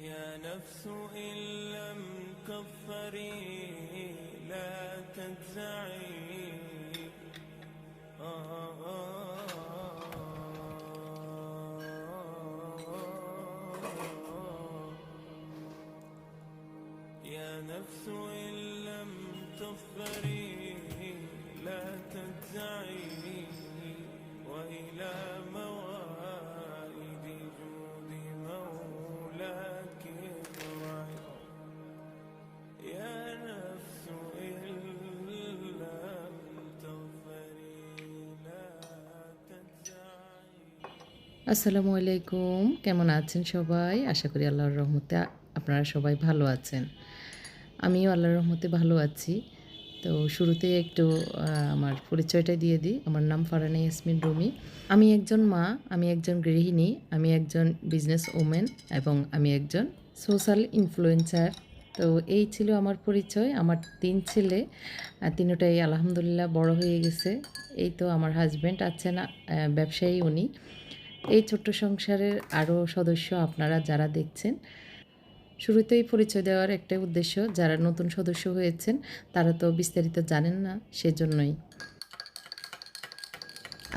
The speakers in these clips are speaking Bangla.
يا نفس إن لم كفري لا تجزعي. يا نفس إن لم لا تجزعي. وإلى موائد আসসালামু আলাইকুম। কেমন আছেন সবাই? আশা করি আল্লাহর রহমতে আপনারা সবাই ভালো আছেন। আমিও আল্লাহর রহমতে ভালো আছি। তো শুরুতে একটু আমার পরিচয়টা দিয়ে দিই। আমার নাম ফারানা ইয়াসমিন রুমি। আমি একজন মা, আমি একজন গৃহিণী, আমি একজন বিজনেস ওমেন এবং আমি একজন সোশ্যাল ইনফ্লুয়েন্সার তো এই ছিল আমার পরিচয়। আমার তিন ছেলে তিনটাই আলহামদুলিল্লাহ বড় হয়ে গেছে। এই তো আমার হাজব্যান্ড আছেন ব্যবসায়ী উনি। এই ছোট্ট সংসারের আরও সদস্য আপনারা যারা দেখছেন, শুরুতেই পরিচয় দেওয়ার একটা উদ্দেশ্য, যারা নতুন সদস্য হয়েছেন, তারা তো বিস্তারিত জানেন না, সেজন্যই।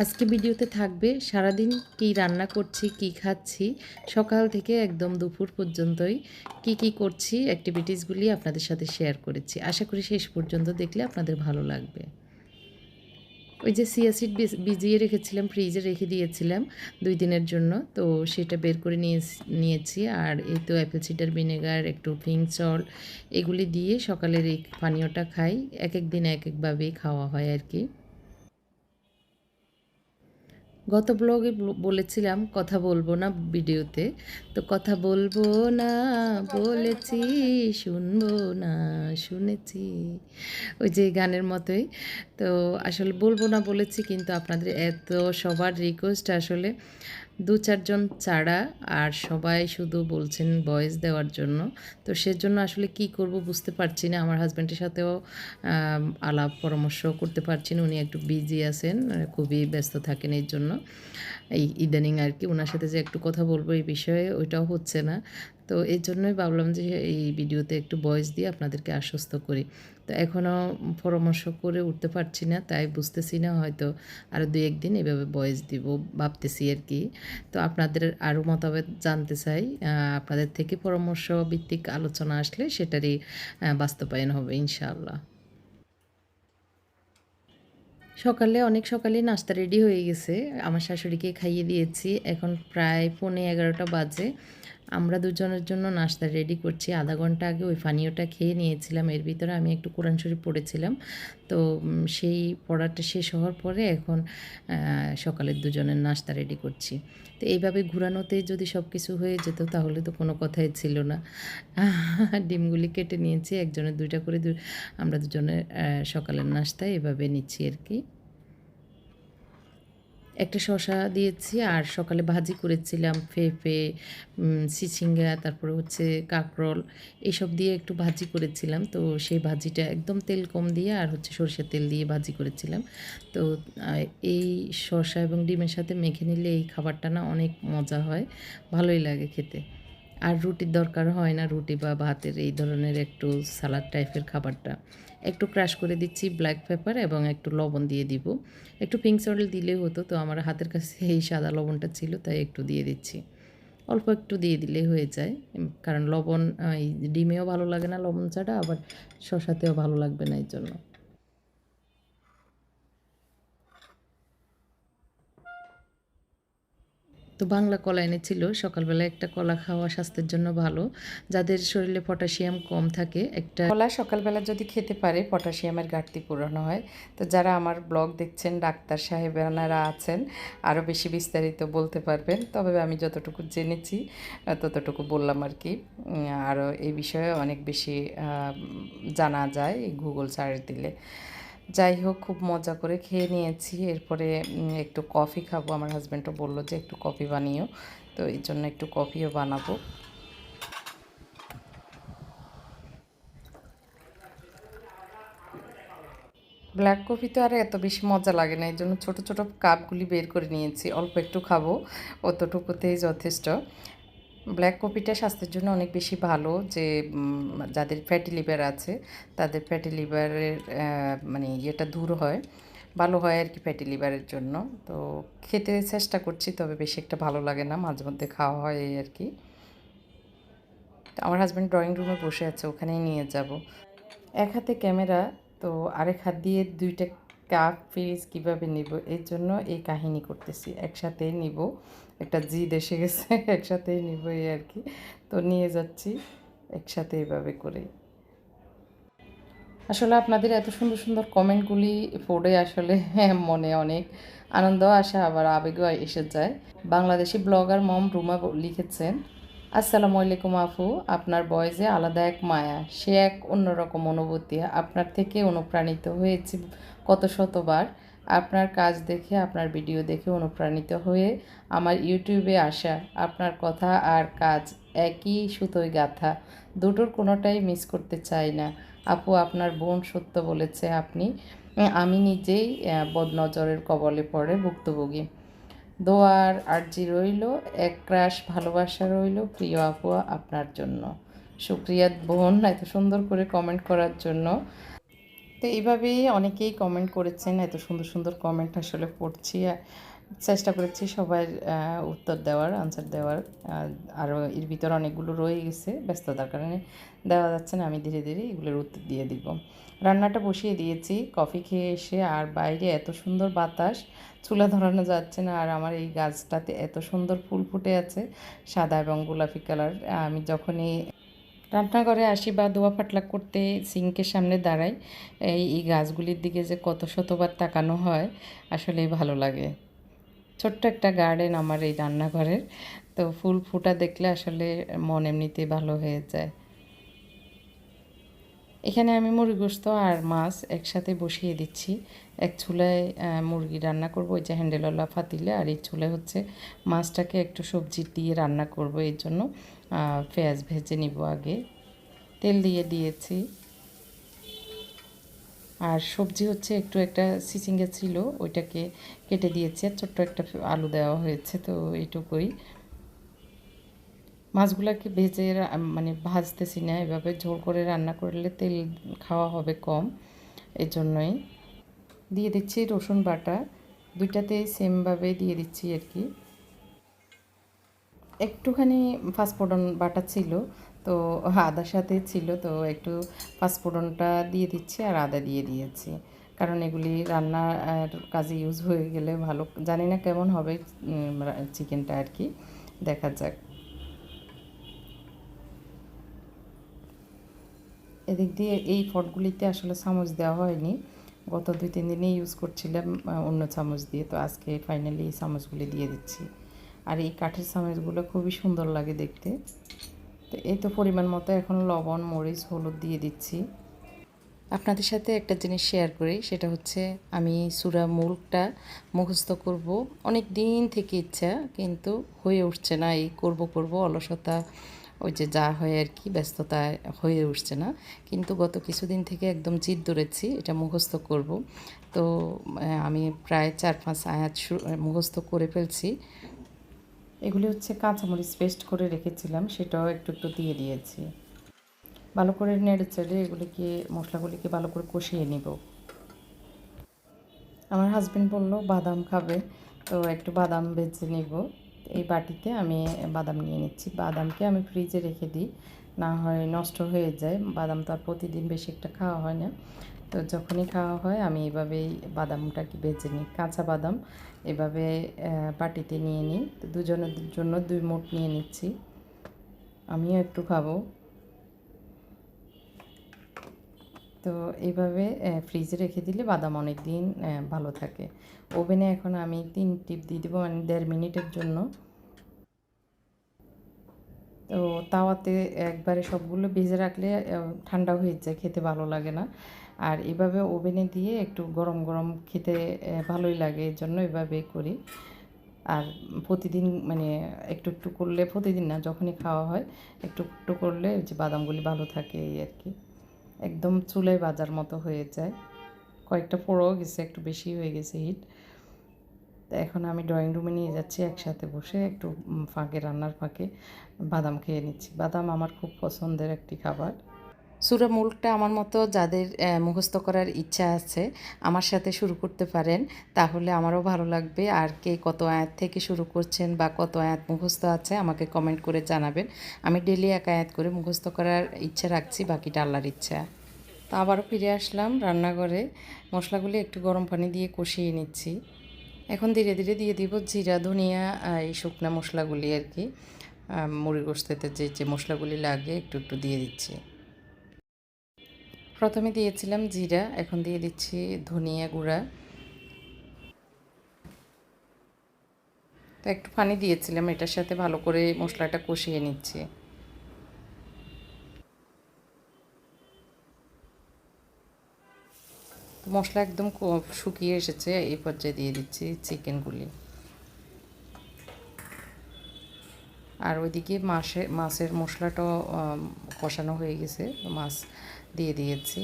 আজকে ভিডিওতে থাকবে, সারাদিন কি রান্না করছি, কি খাচ্ছি, সকাল থেকে একদম দুপুর পর্যন্তই কি কি করছি অ্যাক্টিভিটিসগুলি আপনাদের সাথে শেয়ার করেছি। আশা করি শেষ পর্যন্ত দেখলে আপনাদের ভালো লাগবে। ওই যে সিয়াসিড ভিজিয়ে রেখেছিলাম ফ্রিজে রেখে দিয়েছিলাম দুই দিনের জন্য। তো সেটা বের করে নিয়ে নিয়েছি। আর এই তো অ্যাপেল সিডার ভিনেগার একটু ফিং সল্ট এগুলি দিয়ে সকালের এই পানীয়টা খাই। এক এক দিন এক একভাবেই খাওয়া হয় আর কি। গত ব্লগে বল- বলেছিলাম কথা বলব না ভিডিওতে তো কথা বলব না, বলেছি, শুনব না, শুনেছি। ওই যে গানের মতোই। তো আসলে বলব না বলেছি, কিন্তু আপনাদের এত সবার রিকোয়েস্ট আসলে দু চারজন ছাড়া আর সবাই শুধু বলছেন বয়স দেওয়ার জন্য। তো সেজন্য আসলে কি করব বুঝতে পারছি না। আমার হাজব্যান্ডের সাথেও আলাপ পরামর্শ করতে পারছি না। উনি একটু বিজি আছেন, খুবই ব্যস্ত থাকেন এর জন্য। এই ইদানিং আর কি ওনার সাথে যে একটু কথা বলব এই বিষয়ে ওইটাও হচ্ছে না। তো এই জন্যই ভাবলাম যে এই ভিডিওতে একটু ভয়েস দিয়ে আপনাদেরকে আশ্বস্ত করি। তো এখনও পরামর্শ করে উঠতে পারছি না, তাই বুঝতেছি না হয়তো আরও দুই একদিন এভাবে ভয়েস দিব ভাবতেছি আর কি। তো আপনাদের আরও মতামত জানতে চাই আপনাদের থেকে পরামর্শ ভিত্তিক আলোচনা আসলে সেটারই বাস্তবায়ন হবে ইনশাআল্লাহ। সকালে, অনেক সকালে নাস্তা রেডি হয়ে গেছে। আমার শাশুড়িকে খাইয়ে দিয়েছি। এখন প্রায় পৌনে এগারোটা বাজে। আমরা দুজনের জন্য নাস্তা রেডি করছি। আধা ঘণ্টা আগে ওই পানীয়টা খেয়ে নিয়েছিলাম। এর ভিতরে আমি একটু কোরআন শরীফ পড়েছিলাম। তো সেই পড়াটা শেষ হওয়ার পরে এখন সকালের দুজনের নাস্তা রেডি করছি। তো এইভাবে ঘোরানোতে যদি সব কিছু হয়ে যেত তাহলে তো কোনো কথাই ছিল না। ডিমগুলি কেটে নিয়েছি, একজনের দুইটা করে আমরা দুজনের সকালের নাস্তা এভাবে নিচ্ছি আর কি। একটা শশা দিয়েছি আর সকালে ভাজি করেছিলাম ফেফে সিচিঙ্গা, তারপরে হচ্ছে কাঁকরোল এইসব দিয়ে একটু ভাজি করেছিলাম। তো সেই ভাজিটা একদম তেল কম দিয়ে আর হচ্ছে সরষের তেল দিয়ে ভাজি করেছিলাম। তো এই শশা এবং ডিমের সাথে মেখে নিলে এই খাবারটা না অনেক মজা হয়, ভালোই লাগে খেতে। আর রুটির দরকার হয় না, রুটি বা ভাতের এই ধরনের একটু সালাদ টাইপের খাবারটা। একটু ক্রাশ করে দিচ্ছি ব্ল্যাক পেপার এবং একটু লবণ দিয়ে দিব। একটু পিঙ্ক সল্ট দিলেই হতো, তো আমার হাতের কাছে এই সাদা লবণটা ছিল, তাই একটু দিয়ে দিচ্ছি। অল্প একটু দিয়ে দিলেই হয়ে যায় কারণ লবণ এই ডিমেও ভালো লাগে না লবণ ছাড়া, আবার শশাতেও ভালো লাগবে না এই জন্য। তো বাংলা কলা এনেছিল। সকালবেলা একটা কলা খাওয়া স্বাস্থ্যের জন্য ভালো। যাদের শরীরে পটাশিয়াম কম থাকে, একটা কলা সকালবেলা যদি খেতে পারে, পটাশিয়ামের ঘাটতি পূরণ হয়। তো যারা আমার ব্লগ দেখছেন, ডাক্তার সাহেবানারা আছেন আরও বেশি বিস্তারিত বলতে পারবেন। তবে আমি যতটুকু জেনেছি ততটুকু বললাম আর কি। আরও এই বিষয়ে অনেক বেশি জানা যায় এই গুগল সার্চ দিলে। যাই হোক, খুব মজা করে খেয়ে নিয়েছি। এরপরে একটু কফি খাব। আমার হাজব্যান্ডও বলল যে, একটু কফি বানিও। তো এই জন্য একটু কফিও বানাবো। ব্ল্যাক কফি তো আর এত বেশি মজা লাগে না। এই জন্য ছোটো ছোটো কাপগুলি বের করে নিয়েছি। অল্প একটু খাব। অতটুকুতেই যথেষ্ট। ব্ল্যাক কপিটা স্বাস্থ্যের জন্য অনেক বেশি ভালো যে যাদের ফ্যাটি লিভার আছে, তাদের ফ্যাটি লিভারের মানে ইয়েটা দূর হয়, ভালো হয় আর কি ফ্যাটি লিভারের জন্য। তো খেতে চেষ্টা করছি, তবে বেশি একটা ভালো লাগে না, মাঝে মধ্যে খাওয়া হয় এই আর কি। আমার হাজব্যান্ড ড্রয়িং রুমে বসে আছে, ওখানেই নিয়ে যাব। এক হাতে ক্যামেরা, তো আরেক হাত দিয়ে দুইটা কাপ ফ্রিজ কীভাবে নিব, এর জন্য এই কাহিনী করতেছি। একসাথে নিব। একটা জিদ এসে গেছে, একসাথেই নিব এই আর কি। তো নিয়ে যাচ্ছি, একসাথে এভাবে করে আসলে আপনাদের এত সুন্দর সুন্দর কমেন্টগুলি পড়ে আসলে মনে অনেক আনন্দ আসে আবার আবেগও এসে যায়। বাংলাদেশি ব্লগার মম রুমা লিখেছেন, আসসালামু আলাইকুম আফু, আপনার বয়েজে আলাদা এক মায়া। সে এক অন্যরকম অনুভূতি। আপনার থেকে অনুপ্রাণিত হয়েছি কত শতবার। আপনার কাজ দেখে, আপনার ভিডিও দেখে অনুপ্রাণিত হয়ে আমার ইউটিউবে আসা, আপনার কথা আর কাজ একই সুতোয় গাঁথা। দুটোর কোনোটাই মিস করতে চাই না। আপু, আপনার বোন সত্য বলেছে আপনি। আমি নিজেই বদনজরের কবলে পড়ে ভুক্তভোগী। দোয়ার আর্জি রইল, এক ক্রাশ ভালোবাসা রইল প্রিয় আপু আপনার জন্য। সুপ্রিয়া বোন, এত সুন্দর করে কমেন্ট করার জন্য তো এইভাবেই অনেকেই কমেন্ট করেছেন, এত সুন্দর সুন্দর কমেন্ট আসলে পড়ছি। চেষ্টা করেছি সবার উত্তর দেওয়ার আনসার দেওয়ার। আরও এর ভিতরে অনেকগুলো রয়ে গেছে, ব্যস্ততার কারণে দেওয়া যাচ্ছে না, আমি ধীরে ধীরে এগুলোর উত্তর দিয়ে দিব। রান্নাটা বসিয়ে দিয়েছি কফি খেয়ে এসে আর বাইরে এত সুন্দর বাতাস, চুলা ধরানো যাচ্ছে না, আর আমার এই গাছটাতে এত সুন্দর ফুল ফুটে আছে, সাদা এবং গোলাপি কালার আমি যখনই রান্নাঘরে আসি বা দোয়া ফাটলা করতে সিঙ্কের সামনে দাঁড়াই, এই এই গাছগুলির দিকে যে কত শতবার তাকানো হয় আসলেই ভালো লাগে। ছোট্ট একটা গার্ডেন আমার এই রান্নাঘরের, তো ফুল ফুটা দেখলে আসলে মন এমনিতেই ভালো হয়ে যায়। এখানে আমি মুরগি গোস্ত আর মাছ একসাথে বসিয়ে দিচ্ছি। এক চুলায় মুরগি রান্না করব, ওই যে হ্যান্ডেলওয়ালা ফাতিলে, আর এই চুলায় হচ্ছে মাছটাকে একটু সবজি দিয়ে রান্না করব এর জন্য। পেঁয়াজ ভেজে নিব আগে। তেল দিয়ে দিয়েছি। আর সবজি হচ্ছে একটু একটা সিচিঙ্গা ছিল, ওইটাকে কেটে দিয়েছি। আর ছোট্ট একটা আলু দেওয়া হয়েছে, তো এইটুকুই। মাছগুলোকে ভেজে মানে ভাজতেছি না, এভাবে ঝোল করে রান্না করলে তেল খাওয়া হবে কম এই জন্যই দিয়ে দিচ্ছি রসুন বাটা, দুইটাতেই সেমভাবে দিয়ে দিচ্ছি আর কি। একটুখানি ফাস্টফোড়ন বাটা ছিল, তো আদার সাথে ছিল, তো একটু ফাস্টফোড়নটা দিয়ে দিচ্ছি আর আদা দিয়ে দিয়েছি। কারণ এগুলি রান্নার কাজে ইউজ হয়ে গেলে ভালো, জানি না কেমন হবে চিকেনটা আর কি, দেখা যাক। এদিক দিয়ে এই পটগুলিতে আসলে চামচ দেওয়া হয়নি, গত দুই, তিন দিনে ইউজ করছিলাম অন্য চামচ দিয়ে, তো আজকে ফাইনালি এই চামচগুলি দিয়ে দিচ্ছি। আর এই কাঠের চামচগুলো খুবই সুন্দর লাগে দেখতে। তো এই তো পরিমাণ মতো এখন লবণ, মরিচ, হলুদ দিয়ে দিচ্ছি। আপনাদের সাথে একটা জিনিস শেয়ার করি, সেটা হচ্ছে আমি সুরা মুলকটা মুখস্থ করব। অনেক দিন থেকে ইচ্ছা, কিন্তু হয়ে উঠছে না। এই করব করব, অলসতা, ওই যে যা হয় আর কি, ব্যস্ততা হয়ে উঠছে না। কিন্তু গত কিছুদিন থেকে একদম জিদ ধরেছি, এটা মুখস্থ করব। তো আমি প্রায় চার পাঁচ আয়াত মুখস্থ করে ফেলছি। এগুলি হচ্ছে কাঁচামরিচ পেস্ট করে রেখেছিলাম, সেটাও একটু একটু দিয়ে দিয়েছি। ভালো করে নেড়ে চেড়ে এগুলিকে, মশলাগুলিকে ভালো করে কষিয়ে নিব। আমার হাজবেন্ড বলল, বাদাম খাবে। তো একটু বাদাম বেছে নিব। এই বাটিতে আমি বাদাম নিয়ে নিচ্ছি। বাদামকে আমি ফ্রিজে রেখে দিই, না হয় নষ্ট হয়ে যায়। বাদাম তো আর প্রতিদিন বেশি একটা খাওয়া হয় না। তো যখনই খাওয়া হয়, আমি এভাবেই বাদামটাকে বেছে নিই। কাঁচা বাদাম এভাবে বাটিতে নিয়ে নিই। তো দুজনের জন্য দুই মুঠ নিয়ে নিচ্ছি। আমিও একটু খাব। তো এইভাবে ফ্রিজে রেখে দিলে বাদাম অনেক দিন ভালো থাকে। ওভেনে এখন আমি তিন টিপ দিয়ে দেবো মানে দেড় মিনিটের জন্য। তো তাওয়াতে একবারে সবগুলো ভেজে রাখলে ঠান্ডা হয়ে যায়, খেতে ভালো লাগে না। আর এভাবে ওভেনে দিয়ে একটু গরম গরম খেতে ভালোই লাগে, এর জন্য এভাবে করি। আর প্রতিদিন মানে একটু একটু করলে, প্রতিদিন না, যখনই খাওয়া হয়, একটু একটু করলে যে বাদামগুলি ভালো থাকে, এই আর কি। একদম চুলায় বাজার মতো হয়ে যায়। কয়েকটা পোড়াও গেছে, একটু বেশি হয়ে গেছে হিট তো এখন আমি ড্রয়িং রুমে নিয়ে যাচ্ছি একসাথে বসে, একটু ফাঁকে, রান্নার ফাঁকে বাদাম খেয়ে নিচ্ছি। বাদাম আমার খুব পছন্দের একটি খাবার। সুরা মুলকটা আমার মতো যাদের মুখস্থ করার ইচ্ছা আছে, আমার সাথে শুরু করতে পারেন। তাহলে আমারও ভালো লাগবে। আর কে কত আয়াত থেকে শুরু করছেন বা কত আয়াত মুখস্থ আছে আমাকে কমেন্ট করে জানাবেন। আমি ডেলি এক আয়াত করে মুখস্থ করার ইচ্ছা রাখছি, বাকিটা আল্লাহর ইচ্ছা। তা আবারও ফিরে আসলাম রান্নাঘরে। মশলাগুলি একটু গরম পানি দিয়ে কষিয়ে নিচ্ছি। এখন ধীরে ধীরে দিয়ে দিব জিরা, ধনিয়া এই শুকনো মশলাগুলি আর কি। মুড়ি গোস্তেতে যে যে মশলাগুলি লাগে একটু একটু দিয়ে দিচ্ছি। প্রথমে দিয়েছিলাম জিরা, এখন দিয়ে দিচ্ছি ধনিয়া গুঁড়া। তো একটু পানি দিয়েছিলাম, এটার সাথে ভালো করে মশলাটা কষিয়ে নিচ্ছি। মশলা একদম শুকিয়ে এসেছে, এই পর্যায়ে দিয়ে দিচ্ছি চিকেনগুলি আর ওইদিকে মাসে, মাছের মশলাটাও কষানো হয়ে গেছে। মাছ দিয়ে দিয়েছি।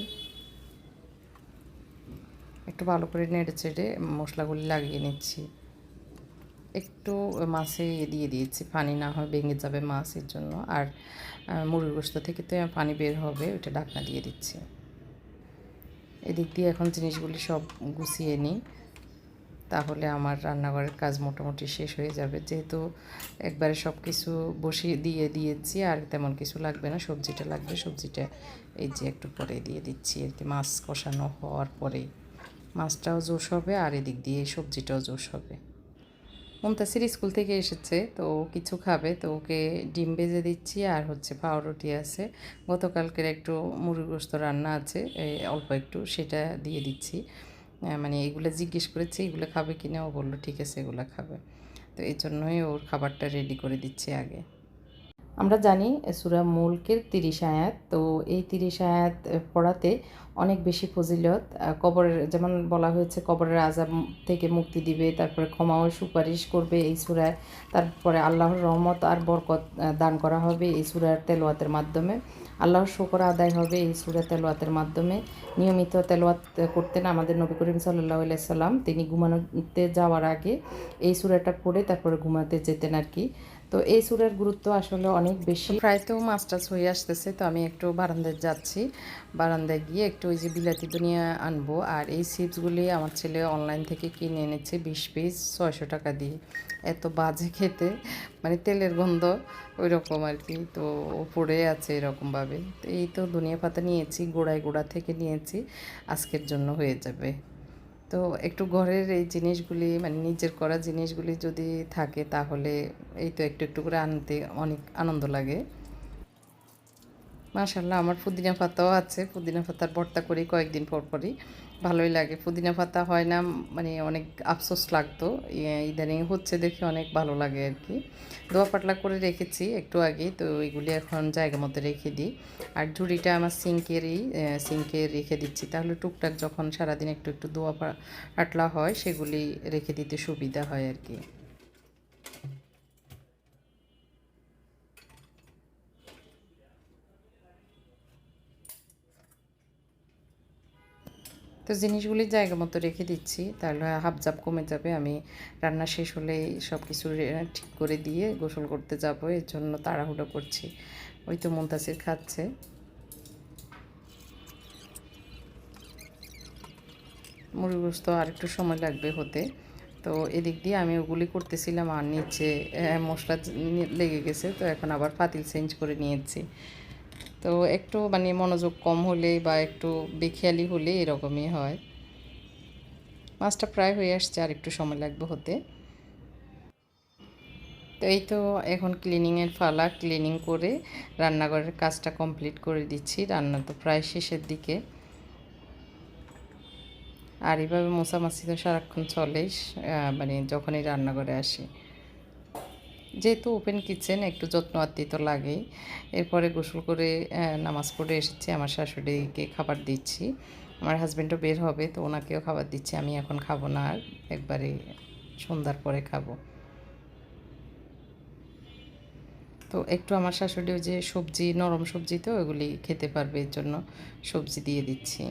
একটু ভালো করে নেড়ে চেড়ে মশলাগুলি লাগিয়ে নিচ্ছি। একটু মাছে দিয়ে দিয়েছি। পানি না হয় ভেঙে যাবে মাছের জন্য। আর মুরগির গোস্ত থেকে তো পানি বের হবে, ওইটা ঢাকনা দিয়ে দিচ্ছি। এদিক দিয়ে এখন জিনিসগুলি সব গুছিয়ে নিই। তাহলে আমার রান্নাঘরের কাজ মোটামুটি শেষ হয়ে যাবে। যেহেতু একবারে সব কিছু বসিয়ে দিয়ে দিয়েছি, আর তেমন কিছু লাগবে না। সবজিটা লাগবে, সবজিটা এই যে একটু পরে দিয়ে দিচ্ছি আর কি। মাছ কষানো হওয়ার পরেই মাছটাও জোশ হবে, আর এদিক দিয়ে সবজিটাও জোশ হবে। মুমতাসির স্কুল থেকে এসেছে, তো ও কিছু খাবে, তো ওকে ডিম ভেজে দিচ্ছি, আর হচ্ছে পাউরুটি আছে। গতকালকের একটু মুরগি গোস্ত রান্না আছে অল্প একটু সেটা দিয়ে দিচ্ছি। মানে এগুলো জিজ্ঞেস করেছি এগুলো খাবে কি না? ও বলল, ঠিক আছে, এগুলো খাবে। তো এই জন্যই ওর খাবারটা রেডি করে দিচ্ছে আগে। আমরা জানি সুরা মুলকের তিরিশ আয়াত, তো এই তিরিশ আয়াত পড়াতে অনেক বেশি ফজিলত কবরের, যেমন বলা হয়েছে, কবরের আজাব থেকে মুক্তি দিবে, তারপরে ক্ষমাও সুপারিশ করবে এই সুরায়, তারপরে আল্লাহর রহমত আর বরকত দান করা হবে এই সুরার তেলোয়াতের মাধ্যমে। আল্লাহর শুকর আদায় হবে এই সুরা তেলোয়াতের মাধ্যমে। নিয়মিত তেলোয়াত করতেন আমাদের নবী করিম সাল্লাহ সাল্লাম তিনি ঘুমানোতে যাওয়ার আগে এই সুরাটা পড়ে তারপরে ঘুমাতে যেতেন আর কি। তো এই সুরের গুরুত্ব আসলে অনেক বেশি। প্রায় তো মাস্টার্স হয়ে আসতেছে, তো আমি একটু বারান্দায় যাচ্ছি। বারান্দায় গিয়ে একটু ওই যে বিলাতি দুনিয়া আনব, আর এই চিপসগুলি আমার ছেলে অনলাইন থেকে কিনে এনেছে বিশ পিস ছয়শো টাকা দিয়ে। এত বাজে খেতে মানে তেলের গন্ধ ওই রকম আর কি, তো পড়ে আছে এরকমভাবে। তো এই তো ধনিয়া পাতা নিয়েছি, গোড়ায় গোড়া থেকে নিয়েছি, আজকের জন্য হয়ে যাবে। তো একটু ঘরের এই জিনিসগুলি মানে নিজের করা জিনিসগুলি যদি থাকে তাহলে এই তো একটু একটু করে আনতে অনেক আনন্দ লাগে। মাশাল্লাহ আমার পুদিনা পাতাও আছে। পুদিনা পাতার ভর্তা করি কয়েকদিন পর পরই। ভালোই লাগে। পুদিনা পাতা হয় না মানে অনেক আফসোস লাগতো। ইদানিং হচ্ছে দেখে অনেক ভালো লাগে আর কি। দোয়া পাতলা করে রেখেছি একটু আগে তো এগুলি এখন জায়গা মতো রেখে দিই। আর ঝুড়িটা আমার সিঙ্কেরই সিঙ্কে রেখে দিচ্ছি। তাহলে টুকটাক যখন সারাদিন একটু একটু দোয়া পা- পাতলা হয়, সেগুলি রেখে দিতে সুবিধা হয় আর কি। তো জিনিসগুলি জায়গা মতো রেখে দিচ্ছি, তাহলে হাফজাব কমে যাবে। আমি রান্না শেষ হলেই সব কিছু ঠিক করে দিয়ে গোসল করতে যাব, এর জন্য তাড়াহুড়ো করছি। ওই তো মুন্তাসির খাচ্ছে। মুরগিগ্রস্ত আর একটু সময় লাগবে হতে। তো এদিক দিয়ে আমি ওগুলি করতেছিলাম, আর নিচে মশলা লেগে গেছে, তো এখন আবার পাতিল চেঞ্জ করে নিয়েছি। তো একটু মানে মনোযোগ কম হলে বা একটু বেখেয়ালি হলে এরকমই হয়। মাছটা প্রায় হয়ে আসছে, আর একটু সময় লাগবে হতে। তো এই তো এখন ক্লিনিংয়ের ফালা ক্লিনিং করে রান্নাঘরের কাজটা কমপ্লিট করে দিচ্ছি। রান্না তো প্রায় শেষের দিকে। আর এইভাবে মোছামাছি তো সারাক্ষণ চলে মানে যখনই রান্নাঘরে আসি। যেহেতু ওপেন কিচেন একটু যত্ন আত্মি তো লাগেই। এরপরে গোসল করে নামাজ পড়ে এসেছি, আমার শাশুড়িকে খাবার দিচ্ছি। আমার হাজব্যান্ডও বের হবে, তো ওনাকেও খাবার দিচ্ছি, আমি এখন খাব না আর একবারে সন্ধ্যার পরে খাব। তো একটু আমার শাশুড়ি ওই যে সবজি, নরম সবজি তো, ওগুলি খেতে পারবে এর জন্য সবজি দিয়ে দিচ্ছি।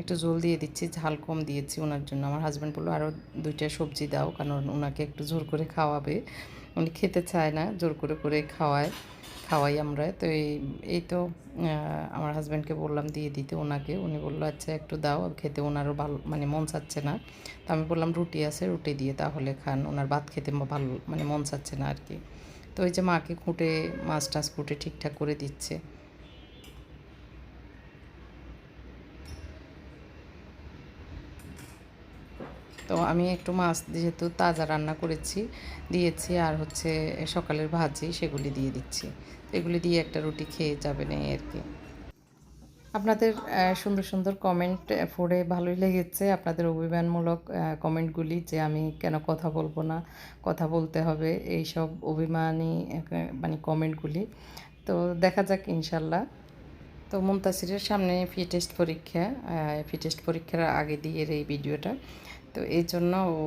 একটু জল দিয়ে দিচ্ছি, ঝাল কম দিয়েছি ওনার জন্য। আমার হাজব্যান্ড বলল আরও দুইটা সবজি দাও, কারণ ওনাকে একটু জোর করে খাওয়াবে। উনি খেতে চায় না, জোর করে করে খাওয়ায়, খাওয়াই আমরা। তো এই এই তো আমার হাজব্যান্ডকে বললাম দিয়ে দিতে ওনাকে। উনি বলল আচ্ছা একটু দাও, খেতে ওনারও ভালো মানে মন চাচ্ছে না। তো আমি বললাম, রুটি আছে, রুটি দিয়ে তাহলে খান, ওনার ভাত খেতে ভালো মানে মন চাচ্ছে না আর কি। তো ওই যে মাকে খুঁটে মাছ টাছ খুঁটে ঠিকঠাক করে দিচ্ছে। তো আমি একটু মাছ যেহেতু তাজা রান্না করেছি, দিয়েছি আর হচ্ছে সকালের ভাজি সেগুলি দিয়ে দিচ্ছি। এগুলি দিয়ে একটা রুটি খেয়ে যাবেন এই আর কি। আপনাদের সুন্দর সুন্দর কমেন্ট পড়ে ভালোই লেগেছে। আপনাদের অভিমানমূলক কমেন্টগুলি যে আমি কেন কথা বলব না, কথা বলতে হবে এই সব অভিমানী মানে কমেন্টগুলি তো দেখা যাক ইনশাল্লাহ। তো মুমতাসিরের সামনে ফি টেস্ট পরীক্ষা ফি টেস্ট পরীক্ষার আগে দিয়ে এই ভিডিওটা। তো এই জন্য ও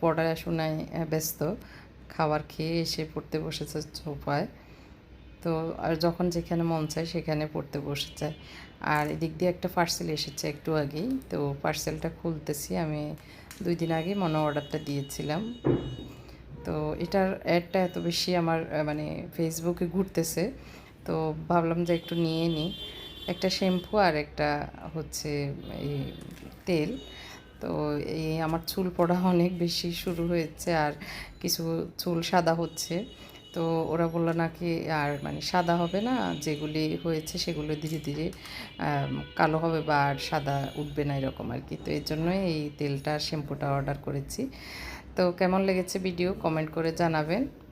পড়াশোনায় ব্যস্ত। খাবার খেয়ে এসে পড়তে বসেছে সোফায় তো আর যখন যেখানে মন চায় সেখানে পড়তে বসে যায় আর এদিক দিয়ে একটা পার্সেল এসেছে একটু আগেই। তো পার্সেলটা খুলতেছি। আমি দুই দিন আগে মনে অর্ডারটা দিয়েছিলাম। তো এটার অ্যাডটা এত বেশি আমার মানে ফেসবুকে ঘুরতেছে। তো ভাবলাম যে একটু নিয়ে নিই একটা শ্যাম্পু আর একটা হচ্ছে এই তেল। তো এই আমার চুল পড়া অনেক বেশি শুরু হয়েছে আর কিছু চুল সাদা হচ্ছে। তো ওরা বলল নাকি আর মানে সাদা হবে না, যেগুলি হয়েছে সেগুলো ধীরে ধীরে কালো হবে বা আর সাদা উঠবে না এরকম আর কি। তো এই জন্যই এই তেলটা শ্যাম্পুটা অর্ডার করেছি। তো কেমন লেগেছে ভিডিও কমেন্ট করে জানাবেন।